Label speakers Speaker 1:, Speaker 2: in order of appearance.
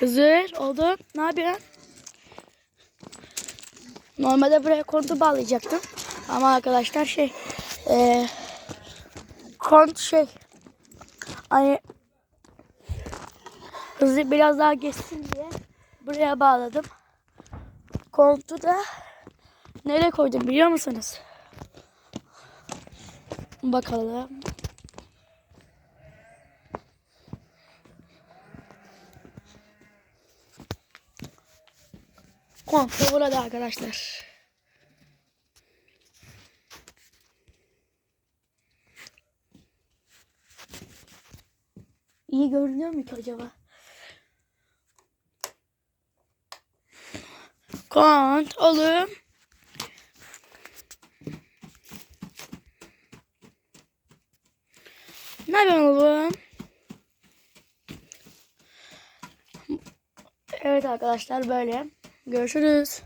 Speaker 1: Hazır oldu. Ne yapıyorsun? Normalde buraya kontu bağlayacaktım. Ama arkadaşlar şey eee kont şey hani hızlı biraz daha geçsin diye buraya bağladım. Kontu da nereye koydum biliyor musunuz? Bakalım. Komple burada arkadaşlar. İyi görünüyor mu ki acaba? Kont oğlum. Ne yapıyorsun oğlum? Evet arkadaşlar böyle. Görüşürüz.